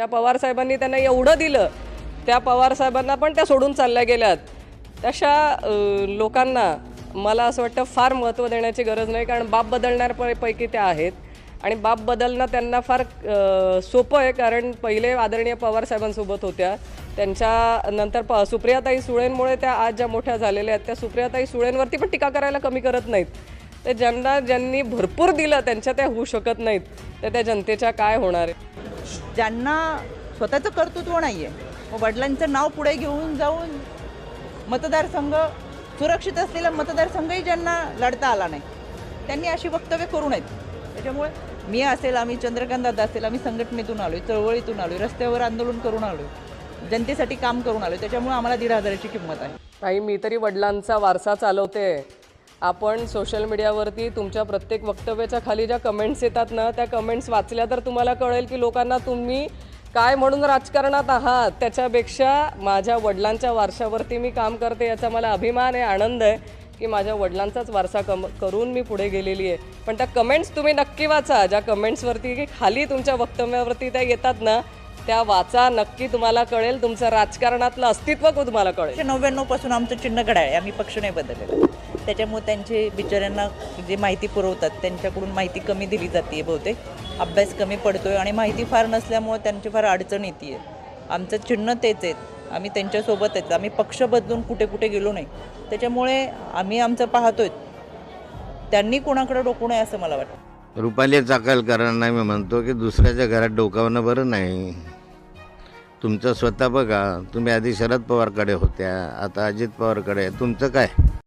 त्या पवारसाहेबांनी त्यांना एवढं दिलं त्या पवारसाहेबांना पण त्या सोडून चालल्या गेल्यात. तशा लोकांना मला असं वाटतं फार महत्त्व देण्याची गरज नाही कारण बाप बदलणार पैकी त्या आहेत. आणि बाप बदलणं त्यांना फार सोपं आहे कारण पहिले आदरणीय पवारसाहेबांसोबत होत्या. त्यांच्या नंतर प सुप्रियाताई सुळेंमुळे त्या आज ज्या मोठ्या झालेल्या आहेत त्या सुप्रियाताई सुळेंवरती पण टीका करायला कमी करत नाहीत. तर ज्यांना ज्यांनी भरपूर दिलं त्यांच्या त्या होऊ शकत नाहीत. तर त्या जनतेच्या काय होणार आहे? ज्यांना स्वतःचं कर्तृत्व नाही आहे मग वडिलांचं नाव पुढे घेऊन जाऊन मतदारसंघ सुरक्षित असलेला मतदारसंघही ज्यांना लढता आला नाही त्यांनी अशी वक्तव्य करू नयेत. त्याच्यामुळे मी असेल आम्ही चंद्रकांत दादा असेल आम्ही संघटनेतून आलो चळवळीतून आलो रस्त्यावर आंदोलन करून आलो जनतेसाठी काम करून आलो त्याच्यामुळे आम्हाला दीड हजाराची किंमत आहे. ताई मी तरी वडिलांचा वारसा चालवते आपण सोशल मीडियावरती तुमच्या प्रत्येक वक्तव्याच्या खाली ज्या कमेंट्स येतात ना त्या कमेंट्स वाचल्या तर तुम्हाला कळेल की लोकांना तुम्ही काय म्हणून राजकारणात आहात. त्याच्यापेक्षा माझ्या वडिलांच्या वारशावरती मी काम करते याचा मला अभिमान आहे आनंद आहे की माझ्या वडिलांचाच वारसा कम करून मी पुढे गेलेली आहे. पण त्या कमेंट्स तुम्ही नक्की वाचा. ज्या कमेंट्सवरती की खाली तुमच्या वक्तव्यावरती त्या येतात ना त्या वाचा. नक्की तुम्हाला कळेल. तुमचं राजकारणातलं अस्तित्व तुम्हाला कळेल. एकशे नव्याण्णवपासून आमचं चिन्ह घड्याळ आहे. आम्ही पक्ष नाही बदललेला. त्याच्यामुळे त्यांचे बिचाऱ्यांना जे माहिती पुरवतात त्यांच्याकडून माहिती कमी दिली जाते बहुतेक. अभ्यास कमी पडतोय आणि माहिती फार नसल्यामुळे त्यांची फार अडचण येते आमचं चिन्ह तेच आहेत. आम्ही त्यांच्यासोबत आहेत. आम्ही पक्ष बदलून कुठे कुठे गेलो नाही. त्याच्यामुळे आम्ही आमचं पाहतोय. त्यांनी कोणाकडे डोकू नये असं मला वाटतं. रुपाली चाकलकरांना मी म्हणतो की दुसऱ्याच्या घरात डोकावणं बरं नाही. तुमचं स्वतः बघा. तुम्ही आधी शरद पवारकडे होत्या. आता अजित पवारकडे. तुमचं काय?